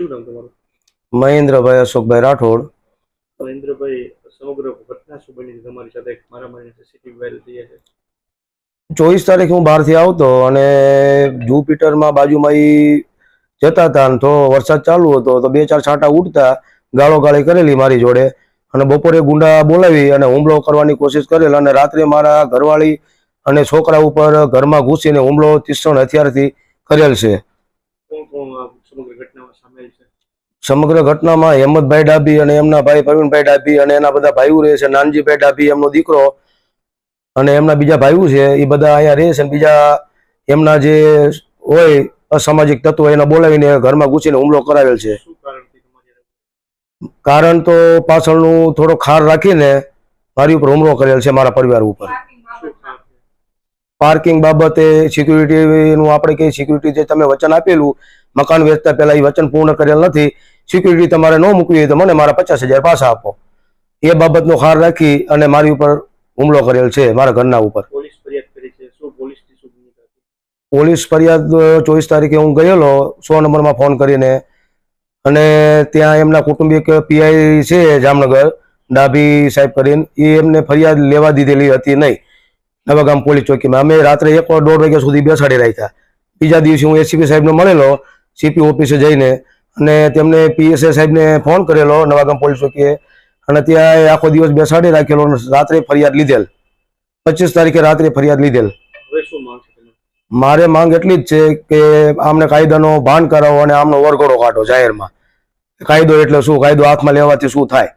શું નામ તમારું? મહેન્દ્રભાઈ અશોકભાઈ રાઠોડ. મહેન્દ્રભાઈ સમગ્ર ઘટના શું બની તમારી સાથે મારા મારી સીસીટીવી વાયરલ થઈ છે. ચોવીસ તારીખ હું બહારથી આવતો અને જુપિટરમાં બાજુમાં ઈ જતા હતા ને તો વરસાદ ચાલુ હતો તો બે ચાર છાંટા ઉડતા ગાળો ગાળી કરેલી મારી જોડે અને બપોરે ગુંડા બોલાવી અને હુમલો કરવાની કોશિશ કરેલ અને રાત્રે મારા ઘરવાળી અને છોકરા ઉપર ઘરમાં ઘૂસીને હુમલો તીક્ષ્ણ હથિયારથી કરેલ છે કોણ કોણ આ સમગ્ર ઘટનામાં સામેલ છે સમગ્ર ઘટનામાં હેમંતભાઈ ડાભી અને એમના ભાઈ પ્રવીણભાઈ ડાભી અને એના બધા ભાઈઓ રહે છે નાનજીભાઈ ડાભી એમનો દીકરો અને એમના બીજા ભાઈઓ છે એ બધા અહીંયા રહે છે અને બીજા એમના જે હોય અસામાજિક તત્વો એને બોલાવીને ઘરમાં ઘૂસીને હુમલો કરાવેલ છે. કારણ તો પાછળનું થોડો ખાર રાખીને મારી ઉપર હુમલો કરેલ છે મારા પરિવાર ઉપર. પાર્કિંગ બાબતે? સિક્યુરિટીનું આપણે કઈ સિક્યુરિટી જે તમે વચન આપેલું મકાન વેચતા પહેલા એ વચન પૂર્ણ કરેલ નથી. સિક્યુરિટી તમારે ન મૂકવી હોય તો મને મારા પચાસ હજાર પાછા આપો. એ બાબતનો ખાર રાખી અને મારી ઉપર હુમલો કરેલ છે મારા ઘરના ઉપર. પોલીસ ફરિયાદ ચોવીસ તારીખે હું ગયેલો સો નંબરમાં ફોન કરીને. અને ત્યાં એમના કુટુંબિક પીઆઈ છે જામનગર ડાભી સાહેબ કરીને. એ એમને ફરિયાદ લેવા દીધેલી હતી નહીં. નવાગામ પોલીસ ચોકીમાં. અમે રાત્રે એક દોઢ વાગ્યા સુધી બેસાડી રાખ્યા. બીજા દિવસે હું એસીપી સાહેબને મળેલો સીપી ઓફિસે જઈને અને તેમને પીએસએ સાહેબને ફોન કરેલો નવાગામ પોલીસ ચોકીએ અને ત્યાં આખો દિવસ બેસાડી રાખેલો અને રાત્રે ફરિયાદ લીધેલ. પચીસ તારીખે રાત્રે ફરિયાદ લીધેલ. મારે માંગ એટલી જ છે કે આમને કાયદાનો ભાન કરાવો અને આમનો વરઘોડો કાઢો જાહેરમાં. કાયદો એટલે શું? કાયદો હાથમાં લેવાથી શું થાય.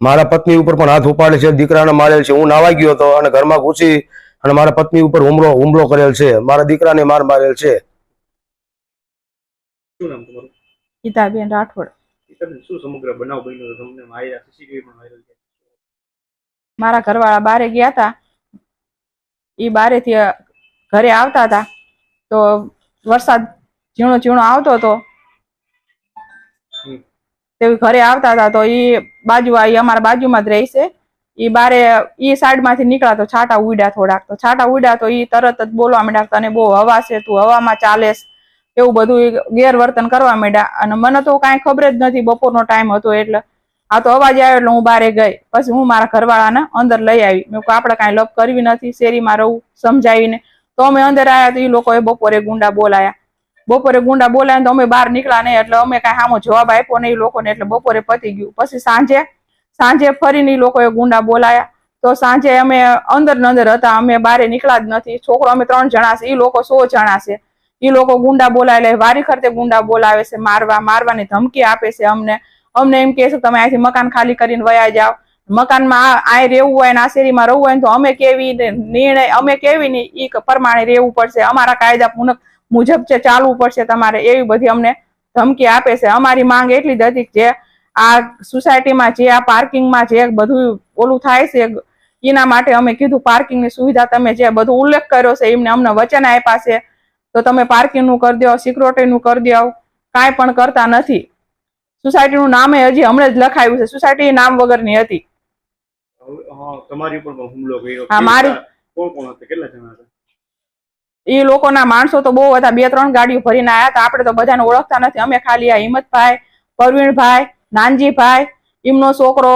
મારા પત્ની ઉપર પણ હાથ ઉપાડે છે. દીકરાને મારેલ છે. હું નાવા ગયો હતો અને ઘરમાં ઘૂસી અને મારા પત્ની ઉપર હુમલો હુમલો કરેલ છે. મારા દીકરાને માર મારેલ છે. શું નામ તમારું? ગીતાબેન રાઠોડ. ગીતાબેન શું સમગ્ર બનાવ બન્યો હતો તમને માર્યા સીસીટીવી પણ વાયરલ છે મારા ઘરવાળા બારે ગયા હતા એ બારેથી ઘરે આવતા હતા તો વરસાદ ઝીણો ઝીણો આવતો હતો તે ઘરે આવતા હતા તો એ બાજુ આ અમારા બાજુમાં જ રહેશે. એ બારે એ સાઈડમાંથી નીકળ્યા તો છાટા ઉડ્યા થોડાક. તો છાટા ઉડ્યા તો એ તરત જ બોલવા માંડ્યા તને બહુ હવા છે તું હવામાં ચાલેસ એવું બધું ગેરવર્તન કરવા માંડ્યા. અને મને તો કાંઈ ખબર જ નથી, બપોરનો ટાઈમ હતો એટલે. આ તો અવાજ આવ્યો એટલે હું બારે ગઈ. પછી હું મારા ઘરવાળાને અંદર લઈ આવી. મેં આપણે કાંઈ લપ કરવી નથી, શેરીમાં રહું, સમજાવીને. તો અમે અંદર આવ્યા તો એ લોકોએ બપોરે ગુંડા બોલાયા. બપોરે ગુંડા બોલાયા તો અમે બહાર નીકળ્યા નહીં એટલે અમે કાંઈ સામો જવાબ આપ્યો નહીં લોકોને એટલે બપોરે પતી ગયું. પછી સાંજે સાંજે ફરીને એ લોકોએ ગુંડા બોલાયા. તો સાંજે અમે અંદર અંદર હતા. અમે બારે નીકળ્યા જ નથી. છોકરો, અમે ત્રણ જણા છે. એ લોકો સો જણા છે. એ લોકો ગુંડા બોલાવે એટલે વારી ખર્ચે ગુંડા બોલાવે છે, મારવા, મારવાની ધમકી આપે છે અમને. અમને એમ કહે છે કે તમે અહીંથી મકાન ખાલી કરીને વયા જાઓ. મકાનમાં આ રહેવું હોય આ શેરીમાં રહેવું હોય તો અમે કેવી નિર્ણય, અમે કેવી ને એ પ્રમાણે રહેવું પડશે. અમારા કાયદા મુજબ છે, ચાલવું પડશે તમારે. એવી બધી અમને ધમકી આપે છે. અમારી માંગ એટલી જ હતી જે આ સોસાયટીમાં જે, આ પાર્કિંગમાં જે બધું ઓલું થાય છે, એના માટે અમે કીધું, પાર્કિંગની સુવિધા તમે જે બધું ઉલ્લેખ કર્યો છે, એમને અમને વચન આપ્યા છે. તો તમે પાર્કિંગનું કરી દો સિક્યુરિટીનું કરી દો કાંઈ પણ કરતા નથી. સોસાયટીનું નામે હજી હમણાં જ લખાયું છે. સોસાયટી નામ વગરની હતી. તમારી પણ હુમલો કર્યો. હા, મારી- કોણ કોણ હતા? કેટલા જણા હતા? એ લોકોના માણસો તો બહુ હતા. બે ત્રણ ગાડીઓ ભરીને આવ્યા હતા. આપણે તો બધાને ઓળખતા નથી. અમે ખાલી આ હિંમતભાઈ પરવીણભાઈ નાનજીભાઈ એમનો છોકરો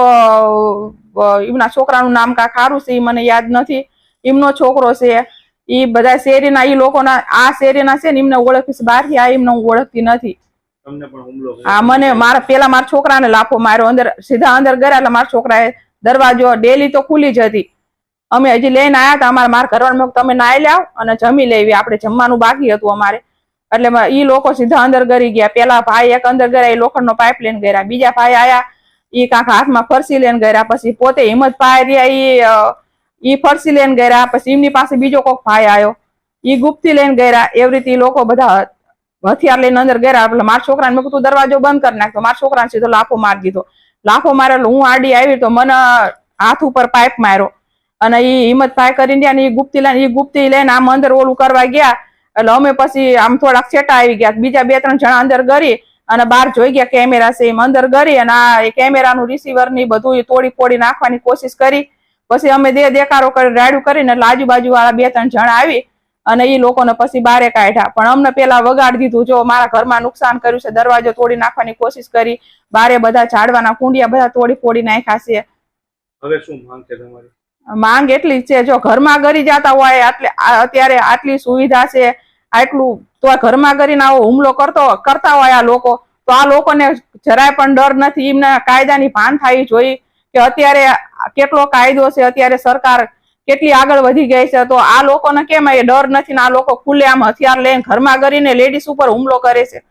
એમના છોકરાનું નામ કા ખારું છે એ મને યાદ નથી. એમનો છોકરો છે. એ બધા શેરીના એ લોકોના આ શેરીના છે ને એમને ઓળખીશ બહારથી આ એમને હું ઓળખતી નથી. આ મને મારા પેલા મારા છોકરાને લાફો માર્યો અંદર સીધા અંદર ગયા એટલે મારા છોકરાએ દરવાજો ડેલી તો ખુલી જ હતી. અમે હજી લઈને આયા હતા અમારા મારા ઘરવાળા તમે નાઈ લાવ અને જમી લેવી આપણે જમવાનું બાકી હતું અમારે. એટલે ઈ લોકો સીધા અંદર ગરી ગયા. પેલા ભાઈ એક અંદર ગયા એ લોખંડનો પાઇપ લઈને ગયા બીજા ભાઈ આયા ઈ કાંક હાથમાં ફરસી લઈને ગયા પછી પોતે હિંમત પાય રહ્યા ઈ અ, ઈ ફરસી લઈને ગયા પછી એમની પાસે બીજો કોક ભાઈ આવ્યો ઈ ગુપ્તી લઈને ગયા એવી રીતે લોકો બધા હથિયાર લઈને અંદર ગયા એટલે મારા છોકરાને મેં કીધું, દરવાજો બંધ કરી નાખતો મારા છોકરાને સીધો લાફો મારી દીધો. લાફો મારેલો હું આડી આવી તો મને હાથ ઉપર પાઇપ માર્યો. અને ઈ હિંમતભાઈ કરીને ગયા ને એ ગુપ્તી લઈને એ ગુપ્તી લઈને આમ અંદર ઓલું કરવા ગયા. એટલે અમે પછી આમ થોડાક છેટા આવી ગયા. બીજા બે ત્રણ જણા અંદર ગરી અને બહાર જોઈ ગયા કેમેરા છે એમ અંદર ગરી અને આ કેમેરાનું રિસીવરની બધું તોડી ફોડી નાખવાની કોશિશ કરી. પછી અમે દે દેકારો કરી રાડ્યું કરીને એટલે આજુબાજુ વાળા બે ત્રણ જણા આવી અને એ લોકોને પછી બારે કાઢ્યા. પણ અમને પેલા વગાડી દીધું જો મારા ઘરમાં નુકસાન કર્યું છે દરવાજો તોડી નાખવાની કોશિશ કરી બારે બધા ઝાડવાના કુંડિયા બધા તોડી ફોડી નાખ્યા છે. હવે શું માંગ છે તમારી? માંગ એટલી છે જો ઘરમાં ગરી જતા હોય એટલે અત્યારે આટલી સુવિધા છે આટલું તો આ ઘરમાં કરીને આવો હુમલો કરતો કરતા હોય આ લોકો તો આ લોકોને જરાય પણ ડર નથી. એમના કાયદાની ભાન થવી જોઈએ કે અત્યારે કેટલો કાયદો છે અત્યારે સરકાર કેટલી આગળ વધી ગઈ છે? તો આ લોકોને કેમ એ ડર નથી ને આ લોકો ખુલ્લે આમ હથિયાર લઈને ઘરમાં કરીને લેડીઝ ઉપર હુમલો કરે છે?